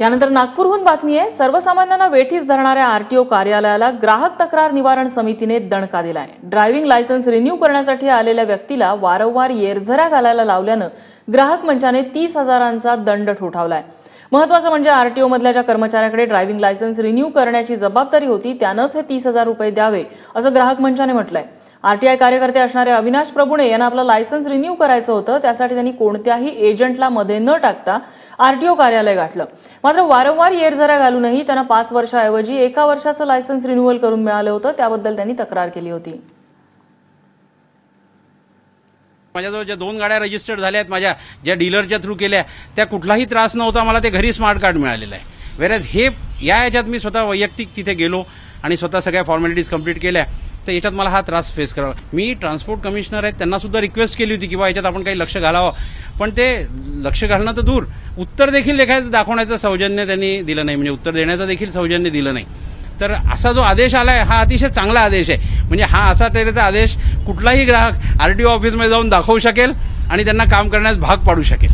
यानंतर नागपूरहून बातमी आहे सर्वसामान्यांना वेठीस धरणाऱ्या आरटीओ कार्यालयाला ग्राहक तक्रार निवारण समितीने दणका दिलाय. ड्रायव्हिंग लायसन्स रिन्यू करण्यासाठी आलेल्या व्यक्तीला वारंवार येरझऱ्या घालायला लावल्यानं ग्राहक मंचाने तीस हजारांचा दंड ठोठावलाय. महत्वाचं म्हणजे आरटीओ मधल्या ज्या कर्मचाऱ्याकडे ड्रायव्हिंग लायसन्स रिन्यू करण्याची जबाबदारी होती त्यानंच हे तीस हजार रुपये द्यावे असं ग्राहक मंचाने म्हटलंय. आरटीआय कार्यकर्ते असणारे अविनाश प्रभुणे यांना आपलं लायसन्स रिन्यू करायचं होतं. त्यासाठी त्यांनी कोणत्याही एजंटला मध्ये न टाकता आरटीओ कार्यालय गाठलं. मात्र वारंवार येरझऱ्या घालूनही त्यांना पाच वर्षाऐवजी एका वर्षाचं लायसन्स रिन्युअल करून मिळालं होतं. त्याबद्दल त्यांनी तक्रार केली होती. माझ्याजवळ ज्या दोन गाड्या रजिस्टर्ड झाल्या आहेत माझ्या ज्या डीलरच्या थ्रू केल्या त्या कुठलाही त्रास नव्हता. मला ते घरी स्मार्ट कार्ड मिळालेलं आहे. वेरॅज हे या याच्यात मी स्वतः वैयक्तिक तिथे गेलो. आणि स्वतः सगळ्या फॉर्मॅलिटीज कंप्लीट केल्या तर याच्यात मला हा त्रास फेस करावा. मी ट्रान्सपोर्ट कमिशनर आहेत त्यांना सुद्धा रिक्वेस्ट केली होती की बा याच्यात आपण काही लक्ष घालावं. पण ते लक्ष घालणं तर दूर. उत्तर देखील देखायचं दाखवण्याचं सौजन्य त्यांनी दिलं नाही. म्हणजे उत्तर देण्याचं देखील सौजन्य दिलं नाही. तर असा जो आदेश आलाय हा अतिशय चांगला आदेश आहे. म्हणजे हा असा टेरेचा आदेश कुठलाही ग्राहक आर टी ओ ऑफिसमध्ये जाऊन दाखवू शकेल आणि त्यांना काम करण्यास भाग पाडू शकेल.